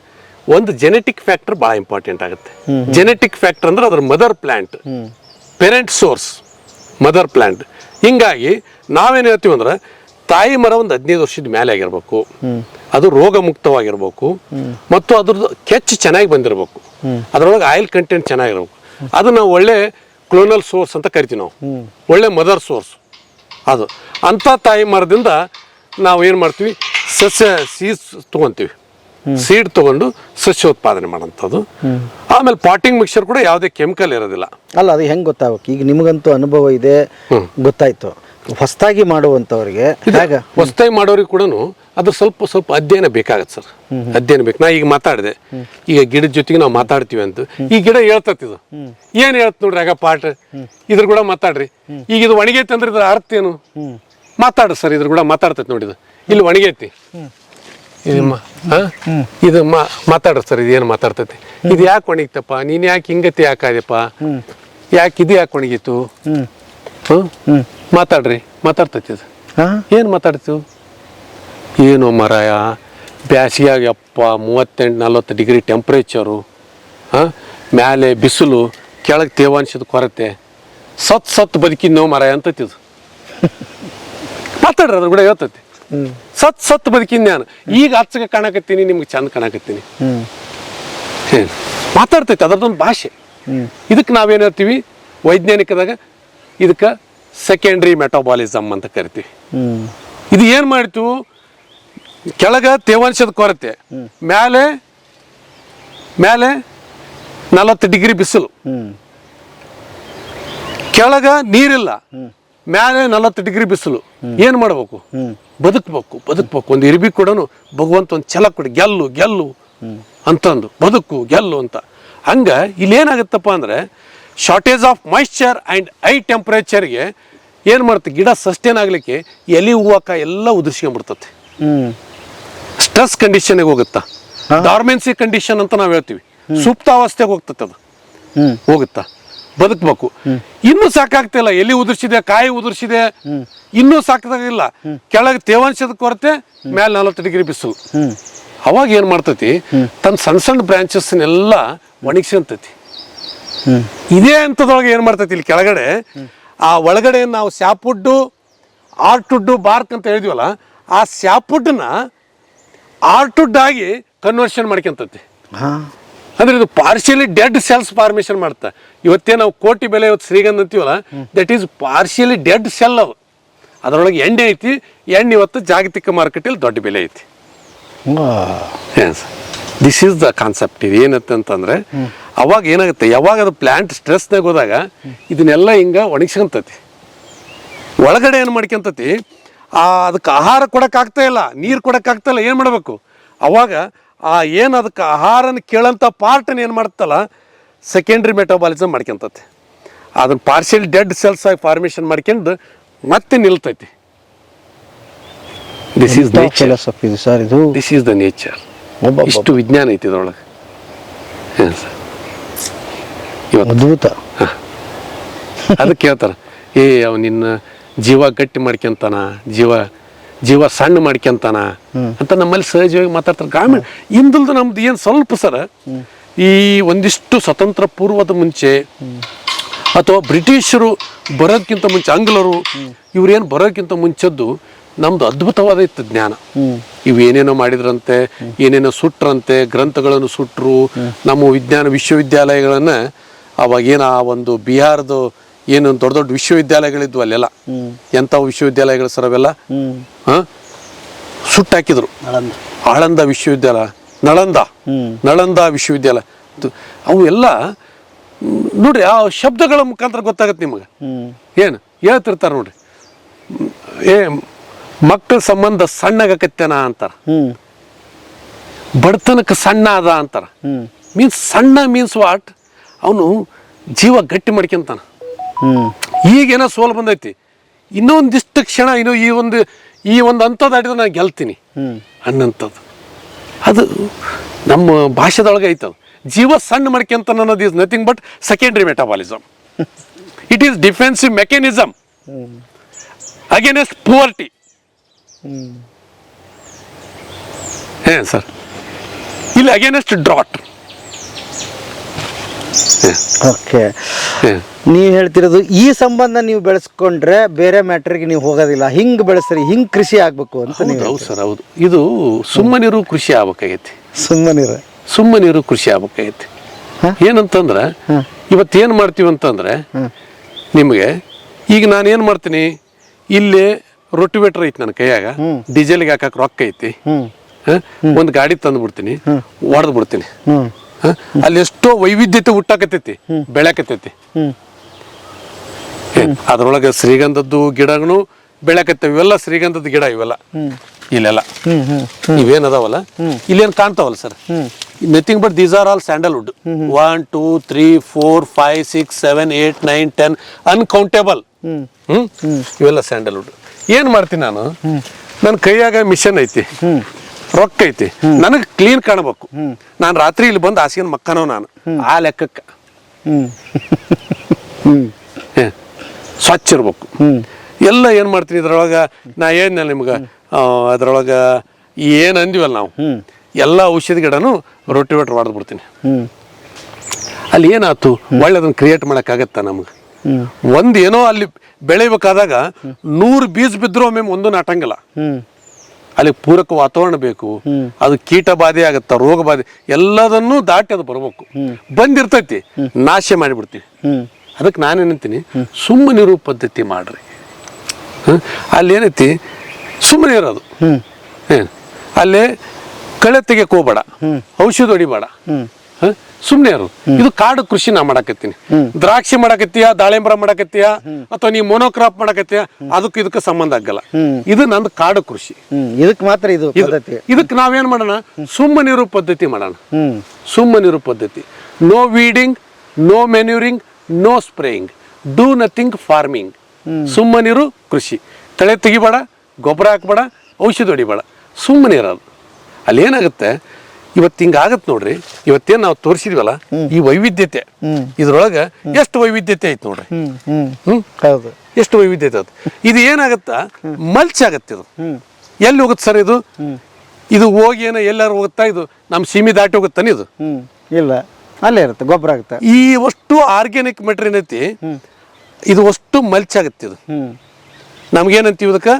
ಒಂದು ಜೆನೆಟಿಕ್ ಫ್ಯಾಕ್ಟರ್ ಭಾಳ ಇಂಪಾರ್ಟೆಂಟ್ ಆಗುತ್ತೆ. ಜೆನೆಟಿಕ್ ಫ್ಯಾಕ್ಟರ್ ಅಂದ್ರೆ ಅದ್ರ mother plant parent source mother plant ಹಿಂಗಾಗಿ ನಾವೇನು ಹೇಳ್ತೀವಿ ಅಂದ್ರೆ ತಾಯಿ ಮರ ಒಂದು ಹದಿನೈದು ವರ್ಷದ ಮೇಲೆ ಆಗಿರ್ಬೇಕು. ಅದು ರೋಗ ಮುಕ್ತವಾಗಿರ್ಬೇಕು ಮತ್ತು ಅದ್ರದ್ದು ಕೆಚ್ಚು ಚೆನ್ನಾಗಿ ಬಂದಿರಬೇಕು. ಅದರೊಳಗೆ ಆಯಿಲ್ ಕಂಟೆಂಟ್ ಚೆನ್ನಾಗಿರ್ಬೇಕು. ಅದು ನಾವು ಒಳ್ಳೆ ಕ್ಲೋನಲ್ ಸೋರ್ಸ್ ಅಂತ ಕರಿತೀವಿ ನಾವು. ಒಳ್ಳೆ ಮದರ್ ಸೋರ್ಸ್ ಅದು. ಅಂಥ ತಾಯಿ ಮರದಿಂದ ನಾವು ಏನು ಮಾಡ್ತೀವಿ? ಸಸ್ಯ ಸೀಡ್ಸ್ ತೊಗೊತೀವಿ. ಸೀಡ್ ತೊಗೊಂಡು ಸಸ್ಯೋತ್ಪಾದನೆ ಮಾಡೋಂಥದ್ದು ಆಮೇಲೆ ಪಾಟಿಂಗ್ ಮಿಕ್ಸರ್ ಕೂಡ ಯಾವುದೇ ಕೆಮಿಕಲ್ ಇರೋದಿಲ್ಲ.
ಅಲ್ಲ ಅದು ಹೆಂಗೆ ಗೊತ್ತಾಗಬೇಕು? ಈಗ ನಿಮಗಂತೂ ಅನುಭವ ಇದೆ. ಗೊತ್ತಾಯ್ತು. ಹೊಸದಾಗಿ ಮಾಡುವಂಥವ್ರಿಗೆ.
ಹೊಸದಾಗಿ ಮಾಡೋರಿಗೆ ಕೂಡ ಅದ್ರ ಸ್ವಲ್ಪ ಸ್ವಲ್ಪ ಅಧ್ಯಯನ ಬೇಕಾಗತ್ತೆ ಸರ್. ಅಧ್ಯಯನ ಬೇಕು. ನಾ ಈಗ ಮಾತಾಡಿದೆ. ಈಗ ಗಿಡದ ಜೊತೆಗೆ ನಾವು ಮಾತಾಡ್ತೀವಿ ಅಂತ. ಈ ಗಿಡ ಹೇಳ್ತತ್ತಿದು ಇದು. ಏನ್ ಹೇಳ್ತ ನೋಡ್ರಿ ಆಗ ಪಾಠ? ಇದ್ರ ಕೂಡ ಮಾತಾಡ್ರಿ. ಈಗ ಇದು ಒಣಗೈತಿ ಅಂದ್ರೆ ಇದ್ರ ಅರ್ಥ ಏನು? ಮಾತಾಡ್ರಿ ಸರ್ ಇದ್ರ ಕೂಡ ಮಾತಾಡ್ತೈತಿ ನೋಡಿ ಇದು. ಇಲ್ಲಿ ಒಣಗೈತಿ ಇದು ಇದು ಮಾತಾಡ್ರಿ ಸರ್ ಇದು ಏನು ಮಾತಾಡ್ತೈತಿ. ಇದು ಯಾಕೆ ಒಣಗಿತಪ್ಪ ನೀನ್ ಯಾಕೆ ಹಿಂಗತಿ ಯಾಕಾದ್ಯಪ್ಪ ಯಾಕೆ ಇದು ಯಾಕೆ ಒಣಗಿತು
ಹ್ಞೂ
ಹ್ಮ್? ಮಾತಾಡ್ರಿ. ಮಾತಾಡ್ತೈತಿ ಇದು. ಏನು ಮಾತಾಡ್ತೀವಿ ಏನು ಮರಾಯ? ಬ್ಯಾಸಿಯಾಗ ಯಪ್ಪ ಮೂವತ್ತೆಂಟು ನಲ್ವತ್ತು ಡಿಗ್ರಿ ಟೆಂಪ್ರೇಚರು ಹಾಂ ಮ್ಯಾಲೆ ಬಿಸಿಲು ಕೆಳಗೆ ತೇವಾಂಶದ ಕೊರತೆ. ಸತ್ ಸತ್ ಬದುಕಿನೋ ಮರಾಯ ಅಂತೈತಿ ಇದು. ಮಾತಾಡ್ರಿ ಅದ್ರ ಕೂಡ ಹೇಳ್ತತಿ. ಸತ್ ಸತ್ ಬದುಕಿನ ನಾನು. ಈಗ ಹಚ್ಚಗೆ ಕಾಣಕತ್ತೀನಿ ನಿಮ್ಗೆ ಚಂದ ಕಾಣಕತ್ತೀನಿ. ಮಾತಾಡ್ತೈತಿ ಅದ್ರದ್ದೊಂದು ಭಾಷೆ. ಇದಕ್ಕೆ ನಾವೇನು ಹೇಳ್ತೀವಿ? ವೈಜ್ಞಾನಿಕದಾಗ ಇದಕ್ಕೆ ಸೆಕೆಂಡ್ರಿ ಮೆಟಾಬಾಲಿಸಮ್ ಅಂತ ಕರಿತೀವಿ. ಇದು ಏನು ಮಾಡ್ತು ಕೆಳಗ ತೇವಾಂಶದ ಕೊರತೆ. ಮೇಲೆ ಮೇಲೆ ನಲವತ್ತು ಡಿಗ್ರಿ ಬಿಸಿಲು. ಕೆಳಗ ನೀರಿಲ್ಲ. ಮೇಲೆ ನಲವತ್ತು ಡಿಗ್ರಿ ಬಿಸಿಲು. ಏನು ಮಾಡ್ಬೇಕು? ಬದುಕ್ಬೇಕು ಬದುಕ್ಬೇಕು. ಒಂದು ಇರ್ಬಿ ಕೂಡ ಭಗವಂತ ಒಂದು ಛಲ ಕೊಡಿ ಗೆಲ್ಲು ಗೆಲ್ಲು ಅಂತಂದು. ಬದುಕು ಗೆಲ್ಲು ಅಂತ. ಹಂಗ ಇಲ್ಲಿ ಏನಾಗುತ್ತಪ್ಪ ಅಂದ್ರೆ shortage of moisture and high ಟೆಂಪ್ರೇಚರ್ಗೆ ಏನು ಮಾಡುತ್ತೆ? ಗಿಡ ಸಸ್ಟೇನ್ ಆಗಲಿಕ್ಕೆ ಎಲಿ ಹೂವಕ್ಕ ಎಲ್ಲ ಉದುರ್ಸ್ಕೊಂಡ್ಬಿಡ್ತತೆ. ಸ್ಟ್ರೆಸ್ ಕಂಡೀಷನ್ಗೆ ಹೋಗುತ್ತಾ? ಡಾರ್ಮೆನ್ಸಿ ಕಂಡೀಷನ್ ಅಂತ ನಾವು ಹೇಳ್ತೀವಿ. ಸುಪ್ತಾವಸ್ಥೆಗೆ ಹೋಗ್ತದೆ ಅದು. ಹೋಗುತ್ತಾ? ಬದುಕಬೇಕು. ಇನ್ನೂ ಸಾಕಾಗ್ತಿಲ್ಲ ಎಲ್ಲಿ ಉದುರ್ಸಿದೆ ಕಾಯಿ ಉದುರ್ಸಿದೆ ಇನ್ನೂ ಸಾಕಾಗಿಲ್ಲ ಕೆಳಗೆ ತೇವಾಂಶದ ಕೊರತೆ ಮೇಲೆ ನಲವತ್ತು ಡಿಗ್ರಿ
ಬಿಸು
ಅವಾಗ ಏನು ಮಾಡ್ತೈತಿ? ತನ್ನ ಸಣ್ಣ ಸಣ್ಣ ಬ್ರಾಂಚಸ್ನೆಲ್ಲ ಒಣಗಿಸಿ
ಹ್ಞೂ
ಇದೇ ಹಂತದೊಳಗೆ ಏನು ಮಾಡ್ತೈತಿ ಇಲ್ಲಿ ಕೆಳಗಡೆ? ಆ ಒಳಗಡೆ ನಾವು ಸ್ಯಾಪುಡ್ಡು ಆರ್ಟುಡ್ಡು ಬಾರ್ಕ್ ಅಂತ ಹೇಳಿದ್ವಲ್ಲ ಆ ಸ್ಯಾಪುಡ್ಡನ್ನ ಆರ್ಟುಡ್ ಆಗಿ ಕನ್ವರ್ಷನ್ ಮಾಡ್ಕೊಂತತಿ ಅಂದ್ರೆ ಇದು ಪಾರ್ಷಿಯಲಿ ಡೆಡ್ ಸೆಲ್ಸ್ ಫಾರ್ಮೇಷನ್ ಮಾಡ್ತಾ. ಇವತ್ತೇ ನಾವು ಕೋಟಿ ಬೆಲೆ ಇವತ್ತು ಶ್ರೀಗಂಧ ಅಂತೀವಲ್ಲ that is partially dead cell ಅವು ಅದರೊಳಗೆ ಎಣ್ಣೆ ಐತಿ ಎಣ್ಣೆ ಇವತ್ತು ಜಾಗತಿಕ ಮಾರುಕಟ್ಟೆಯಲ್ಲಿ ದೊಡ್ಡ ಬೆಲೆ ಐತಿ. ದಿಸ್ ಈಸ್ ದ ಕಾನ್ಸೆಪ್ಟ್ ಇದು ಏನತ್ತೆ ಅಂತಂದ್ರೆ ಅವಾಗ ಏನಾಗುತ್ತೆ ಯಾವಾಗ ಅದು ಪ್ಲಾಂಟ್ ಸ್ಟ್ರೆಸ್ನಾಗ ಹೋದಾಗ ಇದನ್ನೆಲ್ಲ ಹಿಂಗೆ ಒಣಗಿಸ್ಕೊಂತತಿ ಒಳಗಡೆ ಏನು ಮಾಡ್ಕೊಂತತಿ ಆ ಅದಕ್ಕೆ ಆಹಾರ ಕೊಡೋಕ್ಕಾಗ್ತಾ ಇಲ್ಲ ನೀರು ಕೊಡೋಕ್ಕಾಗ್ತಾ ಇಲ್ಲ ಏನು ಮಾಡಬೇಕು? ಅವಾಗ ಆ ಏನು ಅದಕ್ಕೆ ಆಹಾರನ ಕೇಳೋಂಥ ಪಾರ್ಟನ್ ಏನು ಮಾಡ್ತಲ್ಲ ಸೆಕೆಂಡ್ರಿ ಮೆಟಾಬಾಲಿಸಮ್ ಮಾಡ್ಕೊಂತತಿ. ಅದನ್ನ ಪಾರ್ಷಿಯಲ್ ಡೆಡ್ ಸೆಲ್ಸ್ ಆಗಿ ಫಾರ್ಮೇಷನ್ ಮಾಡ್ಕೊಂಡು ಮತ್ತೆ ನಿಲ್ತೈತಿ. ದಿಸ್ ಈಸ್
ಫಿಲಾಸಫಿ ಸರ್ ಇದು?
ದಿಸ್ ಈಸ್ ದ ನೇಚರ್ ಇಷ್ಟು ವಿಜ್ಞಾನ ಐತಿ ಇದ್ರೊಳಗೆ.
ಅದ್ಭುತ.
ಅದಕ್ಕೆ ಹೇಳ್ತಾರೆ ಏ ಅವ್ ನಿನ್ನ ಜೀವ ಗಟ್ಟಿ ಮಾಡ್ಕೊಂತಾನ ಜೀವ ಜೀವ ಸಣ್ಣ ಮಾಡ್ಕೊಂತಾನ ಅಂತ ನಮ್ಮಲ್ಲಿ ಸಹಜವಾಗಿ ಮಾತಾಡ್ತಾರೆ. ಗ್ರಾಮೀಣ ಇಂದಲ್ದು ನಮ್ದು ಏನು ಸ್ವಲ್ಪ ಸರ ಈ ಒಂದಿಷ್ಟು ಸ್ವತಂತ್ರ ಪೂರ್ವದ ಮುಂಚೆ ಅಥವಾ ಬ್ರಿಟಿಷರು ಬರೋದಕ್ಕಿಂತ ಮುಂಚೆ ಆಂಗ್ಲರು ಇವ್ರೇನು ಬರೋಕ್ಕಿಂತ ಮುಂಚೆದ್ದು ನಮ್ದು ಅದ್ಭುತವಾದ ಇತ್ತು ಜ್ಞಾನ. ಇವು ಏನೇನೋ ಮಾಡಿದ್ರಂತೆ ಏನೇನೋ ಸುಟ್ರಂತೆ ಗ್ರಂಥಗಳನ್ನು ಸುಟ್ರು ನಮ್ಮ ವಿಜ್ಞಾನ ವಿಶ್ವವಿದ್ಯಾಲಯಗಳನ್ನ ಅವಾಗೇನು ಆ ಒಂದು ಬಿಹಾರದ ಏನು ದೊಡ್ಡ ದೊಡ್ಡ ವಿಶ್ವವಿದ್ಯಾಲಯಗಳಿದ್ವು ಅಲ್ಲೆಲ್ಲ. ಎಂಥ ವಿಶ್ವವಿದ್ಯಾಲಯಗಳು ಸರ್ ಅವೆಲ್ಲ? ಸುಟ್ಟಾಕಿದ್ರು.
ನಳಂದ.
ಆಳಂದ ವಿಶ್ವವಿದ್ಯಾಲಯ ನಳಂದ. ನಳಂದ ವಿಶ್ವವಿದ್ಯಾಲಯ ಅವು ಎಲ್ಲ ನೋಡ್ರಿ ಆ ಶಬ್ದಗಳ ಮುಖಾಂತರ ಗೊತ್ತಾಗತ್ತೆ ನಿಮಗೆ. ಏನು? ಹೇಳ್ತಿರ್ತಾರೆ ನೋಡ್ರಿ. ಏ ಮಕ್ಕಳ ಸಂಬಂಧ ಸಣ್ಣಗಕತ್ತೇನ ಅಂತಾರ. ಬಡತನಕ್ಕೆ ಸಣ್ಣ ಅದ ಅಂತಾರ. ಮೀನ್ಸ್ ಸಣ್ಣ ಮೀನ್ಸ್ ವಾಟ್? ಅವನು ಜೀವ ಗಟ್ಟಿ ಮಾಡ್ಕೊಂತಾನ. ಈಗೇನೋ ಸೋಲು ಬಂದೈತಿ. ಇನ್ನೊಂದಿಷ್ಟು ಕ್ಷಣ ಇನ್ನು ಈ ಒಂದು ಈ ಒಂದು ಅಂಥದ್ದು ಆಡಿದ್ರೆ ನಾನು ಗೆಲ್ತೀನಿ. ಅನ್ನಂಥದ್ದು ಅದು ನಮ್ಮ ಭಾಷೆದೊಳಗೆ ಐತದು. ಜೀವ ಸಣ್ಣ ಮಾಡ್ಕೊಂತ ಅನ್ನೋದು is nothing but secondary metabolism it is defensive mechanism against poverty ಏನ್ ಸರ್. ಇಲ್ಲಿ ಅಗೇನೆಸ್ಟ್ ಡ್ರಾಟ್
ಓಕೆ. ನೀವು ಹೇಳ್ತಿರೋದು ಈ ಸಂಬಂಧ ನೀವು ಬೆಳೆಸ್ಕೊಂಡ್ರೆ ಬೇರೆ ಮ್ಯಾಟ್ರಿಗೆ ನೀವು ಹೋಗೋದಿಲ್ಲ. ಹಿಂಗೆ ಬೆಳೆಸ್ರಿ ಹಿಂಗೆ ಕೃಷಿ ಆಗ್ಬೇಕು ಅಂತ ನೀವು
ಹೌದು ಸರ್ ಹೌದು. ಇದು ಸುಮ್ಮನಿರು ಕೃಷಿ ಆಗ್ಬೇಕಾಗೈತಿ.
ಸುಮ್ಮನಿರು.
ಸುಮ್ಮನಿರು ಕೃಷಿ ಆಗ್ಬೇಕಾಗೈತಿ? ಏನಂತಂದ್ರೆ ಇವತ್ತೇನು ಮಾಡ್ತೀವಿ ಅಂತಂದ್ರೆ ನಿಮಗೆ ಈಗ ನಾನು ಏನು ಮಾಡ್ತೀನಿ ಇಲ್ಲಿ ರೊಟಿವೇಟರ್ ಐತಿ ನನ್ನ ಕೈಯಾಗ ಡೀಸೆಲ್ಗೆ ಹಾಕಕ್ಕೆ ರೊಕ್ಕ ಐತಿ. ಒಂದು ಗಾಡಿ ತಂದು ಬಿಡ್ತೀನಿ. ಬಿಡ್ತೀನಿ? ಅಲ್ಲಿ ಎಷ್ಟೋ ವೈವಿಧ್ಯತೆ ಹುಟ್ಟಾಕತೈತಿ ಬೆಳಕತೈತಿ. ಅದ್ರೊಳಗೆ ಶ್ರೀಗಂಧದ್ದು ಗಿಡಗಳು ಬೆಳಕತ್ತೆ ಇವೆಲ್ಲ ಶ್ರೀಗಂಧದ ಗಿಡ ಇವೆಲ್ಲ. ಇಲ್ಲೆಲ್ಲ.
ಇವೇನದಾವಲ್ಲ ಹ್ಮ್
ಇವೇನ್ ಅದಾವಲ್ಲ? ಇಲ್ಲೇನ್ ಕಾಣ್ತಾವಲ್ಲ sir? Nothing but these are all sandalwood one two three four five six seven eight nine ten uncountable hmm. ಇವೆಲ್ಲ ಸ್ಯಾಂಡಲ್ವುಡ್ ಏನ್ ಮಾಡ್ತೀನಿ ನಾನು? ನನ್ನ ಕೈಯಾಗ ಮಿಷನ್ ಐತಿ. ರೊಕ್ಕ ಐತಿ. ನನಗೆ ಕ್ಲೀನ್ ಕಾಣಬೇಕು. ನಾನು ರಾತ್ರಿ ಇಲ್ಲಿ ಬಂದು ಹಾಸಿಗೆ ಮಕ್ಕನೋ ನಾನು. ಆ ಲೆಕ್ಕಕ್ಕೆ. ಸ್ವಚ್ಛ ಇರ್ಬೇಕು. ಎಲ್ಲ ಏನು ಮಾಡ್ತೀನಿ ಇದ್ರೊಳಗೆ? ನಾ ಏನ್ ನಿಮ್ಗೆ. ಅದ್ರೊಳಗೆ ಏನು ಅಂದಿವಲ್ಲ ನಾವು. ಎಲ್ಲ ಔಷಧಿ ಗಿಡನೂ ರೋಟಿವೇಟರ್ ಹೊಡೆದು ಬಿಡ್ತೀನಿ. ಅಲ್ಲಿ ಏನಾಯ್ತು? ಒಳ್ಳೆ ಅದನ್ನು ಕ್ರಿಯೇಟ್ ಮಾಡೋಕ್ಕಾಗತ್ತಾ ನಮ್ಗೆ? ಒಂದು ಏನೋ ಅಲ್ಲಿ ಬೆಳಿಬೇಕಾದಾಗ ನೂರು ಬೀಜ ಬಿದ್ದರೂ ಒಮ್ಮೆ ಒಂದು ನಾಟಂಗಿಲ್ಲ. ಅಲ್ಲಿ ಪೂರಕ ವಾತಾವರಣ ಬೇಕು. ಅದು ಕೀಟ ಬಾಧೆ ಆಗತ್ತ ರೋಗ ಬಾಧೆ ಎಲ್ಲದನ್ನೂ ದಾಟಿ ಅದು ಬರಬೇಕು. ಬಂದಿರ್ತೈತಿ ನಾಶ ಮಾಡಿಬಿಡ್ತೀವಿ. ಅದಕ್ಕೆ ನಾನೇನಂತೀನಿ ಸುಮ್ಮನಿರು ಪದ್ಧತಿ ಮಾಡ್ರಿ? ಅಲ್ಲಿ ಏನೈತಿ ಸುಮ್ಮನೆ ಇರೋದು. ಅಲ್ಲಿ ಕಳೆ ತೆಗಿಯಕ್ ಹೋಗ್ಬೇಡ. ಔಷಧ ಹೊಡಿಬೇಡ. ಸುಮ್ಮನೆ ಇರೋದು ಇದು ಕಾಡು ಕೃಷಿ ನಾ ಮಾಡಾಕತ್ತೀನಿ. ದ್ರಾಕ್ಷಿ ಮಾಡಾಕತ್ತೀಯ ದಾಳಿಂಬರ ಮಾಡಾಕತ್ತೀಯ ಅಥವಾ ನೀವು ಮೊನೋಕ್ರಾಪ್ ಮಾಡಕತ್ತೀಯ ಅದಕ್ಕೆ ಇದಕ್ಕೆ ಸಂಬಂಧ ಆಗಲ್ಲ. ಇದು ನಂದು ಕಾಡು ಕೃಷಿ.
ಇದಕ್ಕೆ ಇದಕ್ ಮಾತ್ರ ಇದು
ಇದಕ್ಕೆ ನಾವೇನ್ ಮಾಡೋಣ? ಸುಮ್ಮನಿರು ಪದ್ಧತಿ ಮಾಡೋಣ. ಸುಮ್ಮನಿರು ಪದ್ಧತಿ. No weeding no manuring no spraying do nothing farming ಸುಮ್ಮನಿರು ಕೃಷಿ. ತಳೆ ತೆಗಿಬೇಡ ಗೊಬ್ಬರ ಹಾಕ್ಬೇಡ ಔಷಧಿ ಹೊಡಿಬೇಡ. ಸುಮ್ಮನೆ ಇರೋದು. ಅಲ್ಲಿ ಏನಾಗುತ್ತೆ ಇವತ್ತು ಹಿಂಗಾಗತ್ತೆ ನೋಡ್ರಿ ಇವತ್ತೇನು ನಾವು ತೋರಿಸಿದ್ವಲ್ಲ ಈ ವೈವಿಧ್ಯತೆ ಇದ್ರೊಳಗೆ ಎಷ್ಟು ವೈವಿಧ್ಯತೆ ಐತೆ ನೋಡ್ರಿ?
ಹೌದು.
ಎಷ್ಟು ವೈವಿಧ್ಯತೆ ಅದು ಇದು ಏನಾಗತ್ತಾ? ಮಲ್ಚ್ ಆಗತ್ತೆ ಇದು. ಎಲ್ಲಿ ಹೋಗುತ್ತೆ ಸರ್ ಇದು? ಇದು ಹೋಗಿ ಏನೋ ಎಲ್ಲಾರು ಹೋಗುತ್ತಾ ಇದು? ನಮ್ಮ ಸೀಮೆ ದಾಟಿ ಹೋಗುತ್ತಾನೆ ಇದು?
ಇಲ್ಲ. ಅಲ್ಲೇ ಇರುತ್ತೆ ಗೊಬ್ಬರ ಆಗುತ್ತೆ.
ಈ ಅಷ್ಟು ಆರ್ಗ್ಯಾನಿಕ್ ಮೆಟ್ರ್ ಐತಿ. ಇದು ಅಷ್ಟು ಮಲ್ಚ್ ಆಗತ್ತೆ ಇದು. ನಮ್ಗೇನಂತೀವಿ ಇದಕ್ಕೆ?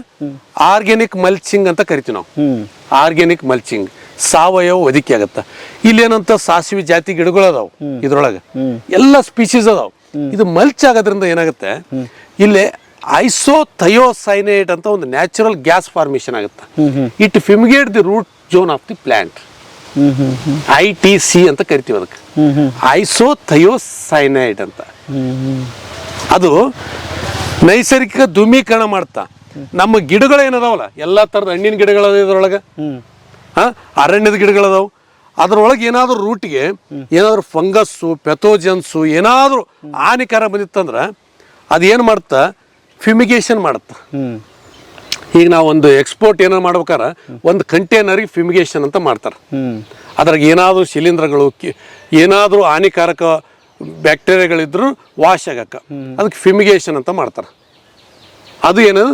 ಆರ್ಗ್ಯಾನಿಕ್ ಮಲ್ಚಿಂಗ್ ಅಂತ ಕರಿತೀವಿ ನಾವು. ಆರ್ಗ್ಯಾನಿಕ್ ಮಲ್ಚಿಂಗ್ ಸಾವಯವ ಒದಿಕೆ ಆಗತ್ತ. ಇಲ್ಲೇನಂತ ಸಾಸಿವೆ ಜಾತಿ ಗಿಡಗಳು ಅದಾವ ಇದ್ರೊಳಗೆ. ಎಲ್ಲ ಸ್ಪೀಸೀಸ್ ಅದಾವ. ಇದು ಮಲ್ಚ್ ಆಗೋದ್ರಿಂದ ಏನಾಗುತ್ತೆ? ಇಲ್ಲಿ ಐಸೋಥಯೋಸೈನೇಟ್ ಅಂತ ಒಂದು ನ್ಯಾಚುರಲ್ ಗ್ಯಾಸ್ ಫಾರ್ಮೇಶನ್ ಆಗುತ್ತೆ. It fumigate the root zone of the plant I T C ಅಂತ ಕರಿತೀವಿ ಅದಕ್ಕೆ.
ಐಸೋ ಥಯೋ
ಐಸೋಥಯೋಸೈನೈಡ್ ಅಂತ. ಅದು ನೈಸರ್ಗಿಕ ಧೂಮೀಕರಣ ಮಾಡ್ತಾ. ನಮ್ಮ ಗಿಡಗಳು ಏನದಾವಲ್ಲ ಎಲ್ಲ ಥರದ ಹಣ್ಣಿನ ಗಿಡಗಳು ಇದ್ರೊಳಗೆ ಹಾಂ? ಅರಣ್ಯದ ಗಿಡಗಳದಾವು ಅದ್ರೊಳಗೆ ಏನಾದರೂ ರೂಟ್ಗೆ ಏನಾದರೂ ಫಂಗಸ್ಸು ಪೆಥೋಜನ್ಸು ಏನಾದರೂ ಹಾನಿಕಾರ ಬಂದಿತ್ತಂದ್ರೆ ಅದೇನು ಏನು ಮಾಡುತ್ತಾ ಫಿಮಿಗೇಷನ್ ಮಾಡುತ್ತೆ ಈಗ ನಾವು ಒಂದು ಎಕ್ಸ್ಪೋರ್ಟ್ ಏನಾರು ಮಾಡ್ಬೇಕಾರೆ? ಒಂದು ಕಂಟೈನರಿಗೆ ಫಿಮಿಗೇಷನ್ ಅಂತ ಮಾಡ್ತಾರೆ. ಅದ್ರಾಗ ಏನಾದರೂ ಶಿಲೀಂಧ್ರಗಳು ಏನಾದರೂ ಹಾನಿಕಾರಕ ಬ್ಯಾಕ್ಟೀರಿಯಾಗಳಿದ್ರು ವಾಶ್ ಆಗಕ್ಕೆ ಅದಕ್ಕೆ ಫಿಮಿಗೇಷನ್ ಅಂತ ಮಾಡ್ತಾರೆ. ಅದು ಏನದು?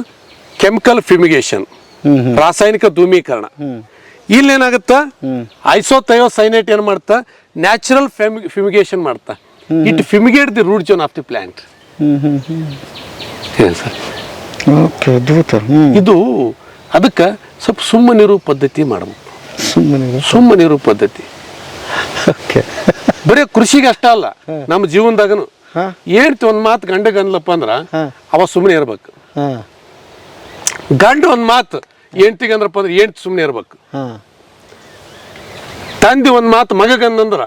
ಕೆಮಿಕಲ್ ಫಿಮಿಗೇಷನ್ ರಾಸಾಯನಿಕ ಧೂಮೀಕರಣ. ಇಲ್ಲಿ ಏನಾಗುತ್ತಾ ಐಸೋಥಯೋಸೈನೇಟ್ ಏನು ಮಾಡ್ತಾ? ನ್ಯಾಚುರಲ್ ಫಿಮಿಗೇಷನ್ ಮಾಡ್ತಾ. It fumigate the root zone of the plant ಇದು ಅದಕ್ಕೆ ಸ್ವಲ್ಪ ಸುಮ್ಮನಿರು ಪದ್ಧತಿ ಮಾಡಬೇಕು.
ಸುಮ್ಮನೆ
ಸುಮ್ಮನಿರು ಪದ್ಧತಿ.
ಓಕೆ.
ಬರೀ ಕೃಷಿಗೆ ಅಷ್ಟ ಅಲ್ಲ ನಮ್ಮ ಜೀವನದಾಗನು.
ಏನ್ತಿ
ಹೇಳ್ತಿ ಒಂದು ಮಾತು ಗಂಡ ಗಂದ್ಲಪ್ಪ ಅಂದ್ರ ಅವ ಸುಮ್ಮನೆ ಇರ್ಬೇಕು. ಗಂಡ ಒಂದು ಮಾತು ಹೆಂಡ್ತಿಗೆ ಅಂದ್ರಪ್ಪ ಅಂದ್ರೆ ಎಂಟು ಸುಮ್ಮನೆ ಇರ್ಬೇಕು. ತಂದಿ ಒಂದು ಮಾತು ಮಗಗಂದಂದ್ರ.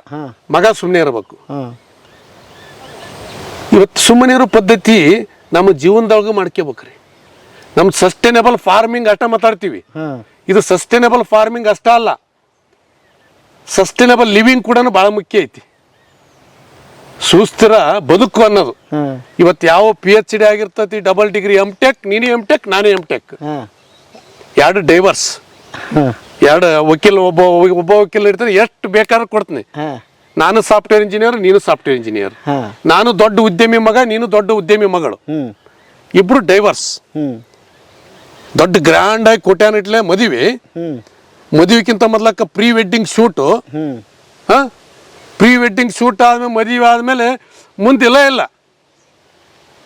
ಮಗ ಸುಮ್ಮನೆ ಇರ್ಬೇಕು. ಇವತ್ತು ಸುಮ್ಮನೆ ಇರೋ ಪದ್ಧತಿ ನಮ್ಮ ಜೀವನದೊಳಗೆ ಮಾಡ್ಕೋಬೇಕ್ರಿ. ನಮ್ಮ ಸಸ್ಟೈನಬಲ್ ಫಾರ್ಮಿಂಗ್ ಅಷ್ಟ ಮಾತಾಡ್ತೀವಿ. ಇದು ಸಸ್ಟೈನಬಲ್ ಫಾರ್ಮಿಂಗ್ ಅಷ್ಟ ಅಲ್ಲ. ಸಸ್ಟೈನಬಲ್ ಲಿವಿಂಗ್ ಕೂಡ ಭಾಳ ಮುಖ್ಯ ಐತಿ. ಸುಸ್ಥಿರ ಬದುಕು ಅನ್ನೋದು. ಇವತ್ತು ಯಾವ ಪಿ ಎಚ್ ಡಿ ಆಗಿರ್ತತಿ ಡಬಲ್ ಡಿಗ್ರಿ ಎಂ ಟೆಕ್ ನೀನು ಎಂ ಟೆಕ್ ನಾನು ಎಂ ಟೆಕ್ ಎರಡು ಡೈವರ್ಸ್ ಎರಡು ವಕೀಲ ಒಬ್ಬ ಒಬ್ಬ ವಕೀಲ ಇರ್ತಾನೆ ಎಷ್ಟು ಬೇಕಾದ್ರೂ ಕೊಡ್ತೀನಿ. ನಾನು ಸಾಫ್ಟ್ವೇರ್ ಇಂಜಿನಿಯರ್ ನೀನು ಸಾಫ್ಟ್ವೇರ್ ಇಂಜಿನಿಯರ್ ನಾನು ದೊಡ್ಡ ಉದ್ಯಮಿ ಮಗ ನೀನು ದೊಡ್ಡ ಉದ್ಯಮಿ ಮಗಳು. ಇಬ್ರು ಡೈವರ್ಸ್ ದೊಡ್ಡ ಗ್ರ್ಯಾಂಡ್ ಆಗಿ ಕೋಟ್ಯಾನಿಟ್ಲೆ ಮದುವೆ. ಮದುವೆಕ್ಕಿಂತ ಮೊದ್ಲಕ್ಕ pre wedding shoot pre wedding shoot ಆದ್ಮೇಲೆ ಮದುವೆ ಆದ್ಮೇಲೆ ಮುಂದಿಲ್ಲ ಇಲ್ಲ.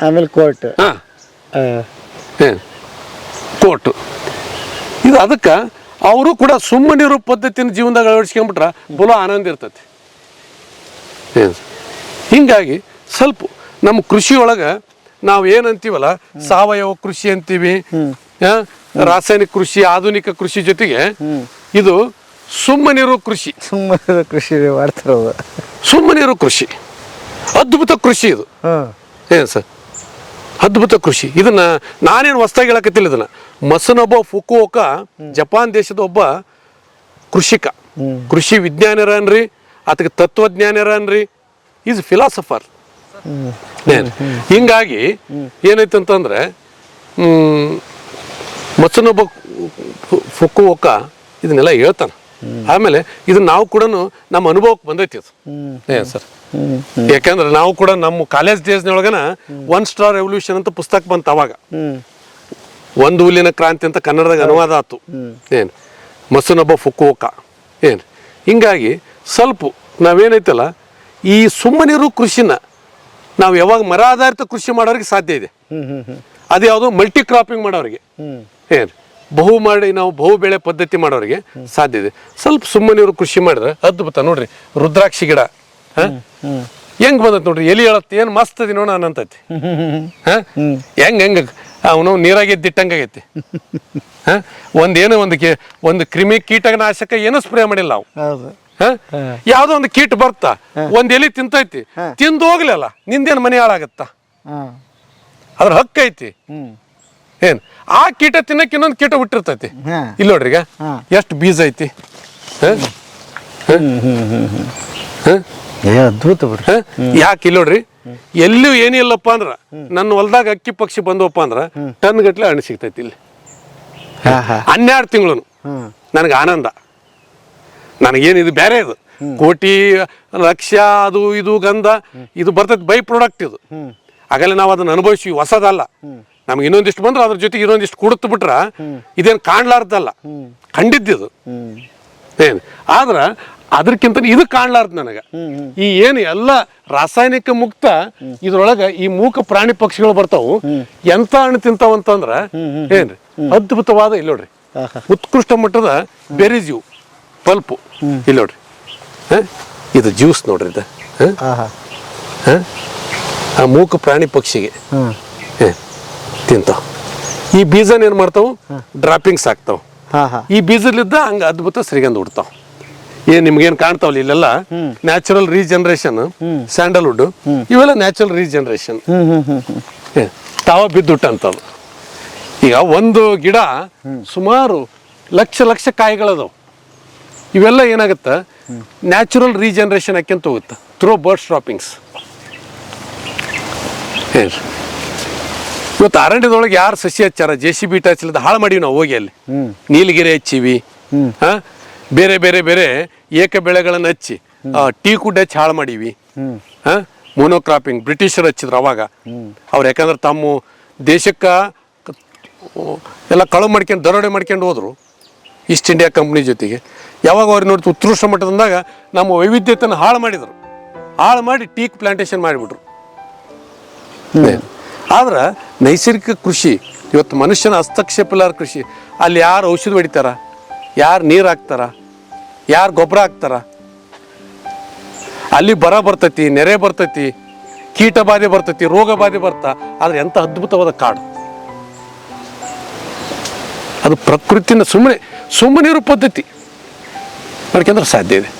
ಆಮೇಲೆ ಕೋರ್ಟ್
ಹಾ. ಕೋರ್ಟು ಇದು ಅದಕ್ಕೆ ಅವರು ಕೂಡ ಸುಮ್ಮನಿರೋ ಪದ್ಧತಿನ ಜೀವನದಾಗ ಅಳವಡಿಸ್ಕೊಂಡ್ಬಿಟ್ರೆ ಬಲು ಆನಂದ ಇರ್ತೈತಿ. ಹಿಂಗಾಗಿ ಸ್ವಲ್ಪ ನಮ್ಮ ಕೃಷಿ ಒಳಗೆ ನಾವು ಏನಂತೀವಲ್ಲ ಸಾವಯವ ಕೃಷಿ ಅಂತೀವಿ ಆ, ರಾಸಾಯನಿಕ ಕೃಷಿ ಆಧುನಿಕ ಕೃಷಿ ಜೊತೆಗೆ ಇದು ಸುಮ್ಮನಿರೋ ಕೃಷಿ.
ಸುಮ್ಮನೆ ಕೃಷಿ ಮಾಡ್ತಿರೋದು
ಸುಮ್ಮನಿರೋ ಕೃಷಿ. ಅದ್ಭುತ ಕೃಷಿ ಇದು. ಏನು ಸರ್? ಅದ್ಭುತ ಕೃಷಿ. ಇದನ್ನ ನಾನೇನು ಹೊಸ್ದಾಗಿ ಹೇಳಕತ್ತಿಲ್ಲ ಇದನ್ನ. ಮಸನೊಬ್ಬ ಫುಕುವೋಕ ಜಪಾನ್ ದೇಶದ ಒಬ್ಬ ಕೃಷಿಕ. ಕೃಷಿ ವಿಜ್ಞಾನಿರ ಅನ್ರಿ ಅದಕ್ಕೆ ತತ್ವಜ್ಞಾನ ಅನ್ರಿ ಈಸ್ ಫಿಲಾಸಫರ್ ಹಿಂಗಾಗಿ ಏನೈತೆ ಅಂತಂದ್ರೆ ಮಸನೊಬ್ಬ ಫುಕುವೋಕ ಇದನ್ನೆಲ್ಲ ಹೇಳ್ತಾನೆ. ಆಮೇಲೆ ಇದನ್ನ ನಾವು ಕೂಡ ನಮ್ಮ ಅನುಭವಕ್ಕೆ ಬಂದೈತಿ ಅದು. ಸರ್? ಯಾಕಂದ್ರೆ ನಾವು ಕೂಡ ನಮ್ಮ ಕಾಲೇಜ್ ಡೇಸ್ನೊಳಗನ ಒನ್ ಸ್ಟಾರ್ ರೆವಲ್ಯೂಷನ್ ಅಂತ ಪುಸ್ತಕ ಬಂತು ಅವಾಗ. ಒಂದು ಹುಲ್ಲಿನ ಕ್ರಾಂತಿ ಅಂತ ಕನ್ನಡದಾಗ ಅನುವಾದ ಆತು. ಏನು? ಮಸನೊಬ್ಬ ಫುಕ್ಕೋಕ ಏನು? ಹಿಂಗಾಗಿ ಸ್ವಲ್ಪ ನಾವೇನೈತಲ್ಲ ಈ ಸುಮ್ಮನಿರು ಕೃಷಿನ ನಾವು ಯಾವಾಗ ಮರ ಆಧಾರಿತ ಕೃಷಿ ಮಾಡೋರಿಗೆ ಸಾಧ್ಯ ಇದೆ. ಅದು ಯಾವುದು ಮಲ್ಟಿ ಕ್ರಾಪಿಂಗ್ ಮಾಡೋರಿಗೆ. ಏನು? ಬಹು ಮಾಡಿ ನಾವು ಬಹು ಬೆಳೆ ಪದ್ಧತಿ ಮಾಡೋರಿಗೆ ಸಾಧ್ಯ ಇದೆ. ಸ್ವಲ್ಪ ಸುಮ್ಮನಿರು ಕೃಷಿ ಮಾಡಿದ್ರೆ ಅದ್ಭುತ. ನೋಡ್ರಿ ರುದ್ರಾಕ್ಷಿ ಗಿಡ? ಹೆಂಗ್ ಬಂದತ್ ನೋಡ್ರಿ? ಎಲಿ ಹೇಳತ್ ಏನ್ ಮಸ್ತ್ ಅದಿ ನೋಡ ಅಂತೈತಿ. ಹಾ? ಹೆಂಗ್ ಹೆಂಗ ಅವನು ನೀರಾಗೆ ಎದ್ದಿಟ್ಟಂಗಾಗೈತಿ. ಹಾ? ಒಂದೇನು ಒಂದು ಕಿ ಒಂದು ಕ್ರಿಮಿ ಕೀಟನಾಶಕ ಏನು ಸ್ಪ್ರೇ ಮಾಡಿಲ್ಲ ನಾವು? ಯಾವ್ದೋ ಒಂದು ಕೀಟ ಬರ್ತಾ ಒಂದ್ ಎಲಿ ತಿಂತೈತಿ. ತಿಂದು ಹೋಗ್ಲಿಲ್ಲ. ನಿಂದೇನು ಮನೆ ಹಾಳಾಗತ್ತ? ಅದ್ರ ಹಕ್ಕ ಐತಿ
ಹ್ಞೂ
ಏನ್? ಆ ಕೀಟ ತಿನ್ನಕ್ ಇನ್ನೊಂದು ಕೀಟ
ಬಿಟ್ಟಿರ್ತೈತಿ
ಇಲ್ಲ ನೋಡ್ರಿ ಈಗ. ಎಷ್ಟು ಬೀಜ ಐತಿ. ಹ?
ಏ ಅದ್ಭುತ ಬಿಡ್ರಿ.
ಹ? ಯಾಕೆ ಇಲ್ಲ ನೋಡ್ರಿ? ಎಲ್ಲೂ ಏನಿಲ್ಲಪ್ಪ ಅಂದ್ರ ನನ್ನ ಹೊಲ್ದಾಗ ಅಕ್ಕಿ ಪಕ್ಷಿ ಬಂದವಪ್ಪ ಅಂದ್ರ ಟನ್ ಗಟ್ಲೆ ಹಣ್ಣು ಸಿಗ್ತೈತಿ ಇಲ್ಲಿ. ಹನ್ನೆರಡು ತಿಂಗಳು ನನಗೆ ಆನಂದ. ನನಗೇನು ಇದು ಬೇರೆ ಇದು. ಕೋಟಿ ಲಕ್ಷ ಅದು ಇದು ಗಂಧ ಇದು ಬರ್ತೈತಿ ಬೈ ಪ್ರಾಡಕ್ಟ್ ಇದು. ಆಗಲೇ ನಾವು ಅದನ್ನ ಅನುಭವಿಸಿ ಹೊಸದಲ್ಲ. ನಮ್ಗೆ ಇನ್ನೊಂದಿಷ್ಟು ಬಂದ್ರೆ ಅದ್ರ ಜೊತೆಗೆ ಇನ್ನೊಂದಿಷ್ಟು ಕುಡ್ತು ಬಿಟ್ರ ಇದೇನು ಕಾಣ್ಲಾರ್ದಲ್ಲ. ಕಂಡಿದ್ದಿದು
ಇದು.
ಏನು? ಆದ್ರ ಅದಕ್ಕಿಂತ ಇದು ಕಾಣ್ಲಾರ್ದು ನನಗೆ. ಈ ಏನು ಎಲ್ಲ ರಾಸಾಯನಿಕ ಮುಕ್ತ ಇದ್ರೊಳಗ ಈ ಮೂಕ ಪ್ರಾಣಿ ಪಕ್ಷಿಗಳು ಬರ್ತಾವು. ಎಂತ ಹಣ್ಣು ತಿಂತಾವಂತಂದ್ರ ಏನ್ರಿ? ಅದ್ಭುತವಾದ ಇಲ್ಲಿ ನೋಡ್ರಿ. ಉತ್ಕೃಷ್ಟ ಮಟ್ಟದ ಬೆರಿಜ್ಯೂ ಪಲ್ಪು. ಇಲ್ಲಿ ನೋಡ್ರಿ. ಹ? ಇದು ಜ್ಯೂಸ್ ನೋಡ್ರಿ ಇದು. ಆ ಮೂಕ ಪ್ರಾಣಿ ಪಕ್ಷಿಗೆ. ತಿಂತಾವ. ಈ ಬೀಜನ ಏನ್ ಮಾಡ್ತಾವು? ಡ್ರಾಪಿಂಗ್ಸ್ ಆಗ್ತಾವ ಈ ಬೀಜಲಿದ್ದ ಹಂಗ ಅದ್ಭುತ ಶ್ರೀಗಂಧ ಹುಡ್ತಾವ ಏನ್ ನಿಮ್ಗೇನ್ ಕಾಣ್ತಾವಲ್ಲ ಇಲ್ಲೆಲ್ಲ? ನ್ಯಾಚುರಲ್ ರೀಜನರೇಷನ್ ಸ್ಯಾಂಡಲ್ವುಡ್ ಇವೆಲ್ಲ ನ್ಯಾಚುರಲ್ ರೀಜನರೇಷನ್ ತಾವ ಬಿದ್ದುಟ್ಟ ಅಂತದ್ದು. ಈಗ ಒಂದು ಗಿಡ ಸುಮಾರು ಲಕ್ಷ ಲಕ್ಷ ಕಾಯಿಗಳದಾವ. ಇವೆಲ್ಲ ಏನಾಗುತ್ತೆ? ನ್ಯಾಚುರಲ್ ರೀಜನರೇಷನ್ ಹಾಕ್ಯಂತ ಹೋಗುತ್ತೆ? ಥ್ರೂ ಬರ್ಡ್ ಸ್ಟ್ರಾಪಿಂಗ್ಸ್ ಇವತ್ತು ಅರಣ್ಯದೊಳಗೆ ಯಾರು ಸಸಿ ಹಚ್ಚಾರ? ಜೆ ಸಿ ಬಿ ಹಚ್ಚಲಿದ್ದು ಹಾಳು ಮಾಡೀವಿ ನಾವು ಹೋಗಿ ಅಲ್ಲಿ. ನೀಲಗಿರಿ ಹಚ್ಚಿವಿ. ಹಾ? ಬೇರೆ ಬೇರೆ ಬೇರೆ ಏಕ ಬೆಳೆಗಳನ್ನು ಹಚ್ಚಿ ಟೀ ಕುಡ್ ಹಚ್ಚಿ ಹಾಳು ಮಾಡೀವಿ ಹಾಂ? ಮೋನೋಕ್ರಾಪಿಂಗ್ ಬ್ರಿಟಿಷರು ಹಚ್ಚಿದ್ರು ಅವಾಗ. ಅವ್ರು ಯಾಕಂದ್ರೆ ತಮ್ಮ ದೇಶಕ್ಕೆ ಎಲ್ಲ ಕಳು ಮಾಡ್ಕೊಂಡು ದರೋಡೆ ಮಾಡ್ಕೊಂಡು ಹೋದ್ರು ಈಸ್ಟ್ ಇಂಡಿಯಾ ಕಂಪ್ನಿ ಜೊತೆಗೆ. ಯಾವಾಗ ಅವ್ರು ನೋಡಿ ಉತ್ಕೃಷ್ಟ ಮಟ್ಟದಂದಾಗ ನಮ್ಮ ವೈವಿಧ್ಯತೆಯನ್ನು ಹಾಳು ಮಾಡಿದರು. ಹಾಳು ಮಾಡಿ ಟೀಕ್ ಪ್ಲಾಂಟೇಶನ್ ಮಾಡಿಬಿಟ್ರು. ಆದ್ರೆ ನೈಸರ್ಗಿಕ ಕೃಷಿ ಇವತ್ತು ಮನುಷ್ಯನ ಹಸ್ತಕ್ಷೇಪ ಇಲ್ಲಾರ ಕೃಷಿ ಅಲ್ಲಿ ಯಾರು ಔಷಧಿ ಹೊಡಿತಾರ? ಯಾರು ನೀರು ಹಾಕ್ತಾರ? ಯಾರು ಗೊಬ್ಬರ ಹಾಕ್ತಾರ? ಅಲ್ಲಿ ಬರ ಬರ್ತೈತಿ ನೆರೆ ಬರ್ತೈತಿ ಕೀಟ ಬಾಧೆ ಬರ್ತೈತಿ ರೋಗ ಬಾಧೆ ಬರ್ತಾ. ಆದ್ರೆ ಎಂಥ ಅದ್ಭುತವಾದ ಕಾಡು. ಅದು ಪ್ರಕೃತಿನ ಸುಮ್ಮನೆ ಸುಮ್ಮನೆ ಇರೋ ಪದ್ಧತಿ. ಮಾಡ್ಕೊಂಡ್ರೆ ಸಾಧ್ಯ ಇದೆ.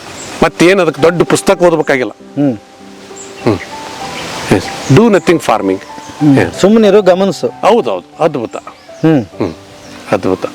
ಮತ್ತೇನು ಅದಕ್ಕೆ ದೊಡ್ಡ ಪುಸ್ತಕ ಓದಬೇಕಾಗಿಲ್ಲ.
ಹ್ಞೂ
ಡೂ ನಥಿಂಗ್ ಫಾರ್ಮಿಂಗ್
ಸುಮ್ಮನಿರು ಗಮನಿಸು.
ಹೌದೌದು. ಅದ್ಭುತ.
ಹ್ಞೂ
ಹ್ಞೂ ಅದ್ಭುತ.